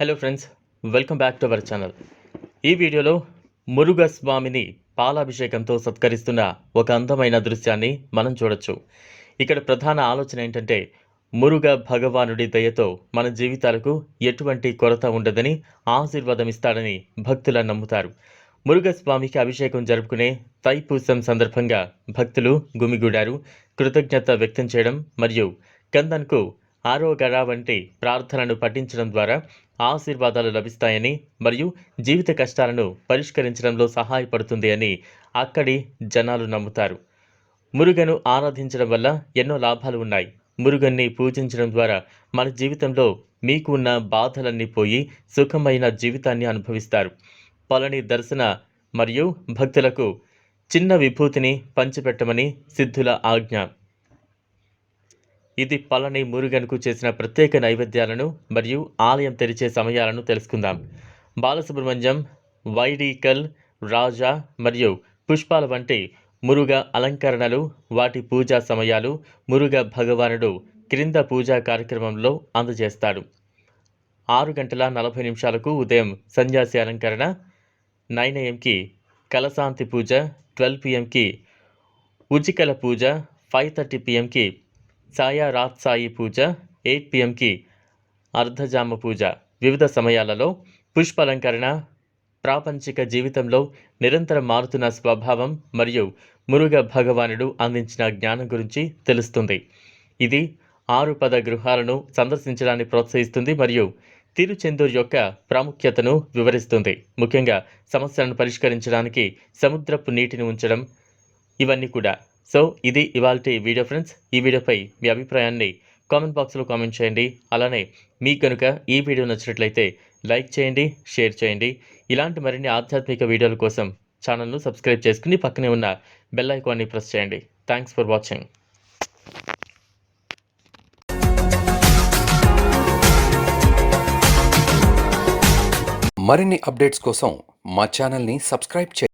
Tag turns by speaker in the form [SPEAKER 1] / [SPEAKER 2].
[SPEAKER 1] Hello friends welcome back to our channel ఈ వీడియోలో మురుగస్వామిని పాలాభిషేకంతో సత్కరిస్తున్న ఒక అందమైన దృశ్యాన్ని మనం చూడొచ్చు. ఇక్కడ ప్రధాన ఆలోచన ఏంటంటే మురుగ భగవానుడి దయతో మన జీవితాలకు ఎటువంటి కొరత ఉండదని ఆశీర్వాదం ఇస్తాడని భక్తుల నమ్ముతారు. మురుగస్వామికి అభిషేకం జరుపుకునే తైపూసం సందర్భంగా భక్తులు గుమిగూడారు. కృతజ్ఞత వ్యక్తం చేయడం మరియు కందన్కు ఆరోగర వంటి ప్రార్థనను పఠించడం ద్వారా ఆశీర్వాదాలు లభిస్తాయని మరియు జీవిత కష్టాలను పరిష్కరించడంలో సహాయపడుతుంది అని అక్కడి జనాలు నమ్ముతారు. మురుగను ఆరాధించడం వల్ల ఎన్నో లాభాలు ఉన్నాయి. మురుగన్ని పూజించడం ద్వారా మన జీవితంలో మీకు ఉన్న బాధలన్నీ పోయి సుఖమైన జీవితాన్ని అనుభవిస్తారు. పళని దర్శన మరియు భక్తులకు చిన్న విభూతిని పంచిపెట్టమని సిద్ధుల ఆజ్ఞ. ఇది పళని మురుగన్కు చేసిన ప్రత్యేక నైవేద్యాలను మరియు ఆలయం తెరిచే సమయాలను తెలుసుకుందాం. బాలసుబ్రహ్మణ్యం వైడీకల్ రాజా మరియు పుష్పాల వంటి మురుగ అలంకరణలు వాటి పూజా సమయాలు మురుగ భగవానుడు క్రింద పూజా కార్యక్రమంలో అందజేస్తాడు. ఆరు గంటల నలభై నిమిషాలకు ఉదయం సన్యాసి అలంకరణ నైన్ ఏఎంకి కలశాంతి పూజ ట్వెల్వ్ పిఎంకి ఉచికల పూజ ఫైవ్ థర్టీ పిఎంకి సాయా రాత్ సాయి పూజ ఎయిట్ పిఎంకి అర్ధజామ పూజ. వివిధ సమయాలలో పుష్పాలంకరణ ప్రాపంచిక జీవితంలో నిరంతరం మారుతున్న స్వభావం మరియు మురుగ భగవానుడు అందించిన జ్ఞానం గురించి తెలుస్తుంది. ఇది ఆరు పద గృహాలను సందర్శించడాన్ని ప్రోత్సహిస్తుంది మరియు తిరుచెందూర్ యొక్క ప్రాముఖ్యతను వివరిస్తుంది. ముఖ్యంగా సమస్యలను పరిష్కరించడానికి సముద్రపు నీటిని ఉంచడం ఇవన్నీ కూడా. సో ఇది ఇవాళ వీడియో ఫ్రెండ్స్. ఈ వీడియోపై మీ అభిప్రాయాన్ని కామెంట్ బాక్స్లో కామెంట్ చేయండి. అలానే మీకు కనుక ఈ వీడియో నచ్చినట్లయితే లైక్ చేయండి షేర్ చేయండి. ఇలాంటి మరిన్ని ఆధ్యాత్మిక వీడియోల కోసం ఛానల్ను సబ్స్క్రైబ్ చేసుకుని పక్కనే ఉన్న బెల్ ఐకాన్ని ప్రెస్ చేయండి. Thanks for watching.
[SPEAKER 2] మరిన్ని అప్డేట్స్ కోసం మా ఛానల్ని సబ్స్క్రైబ్ చేయండి.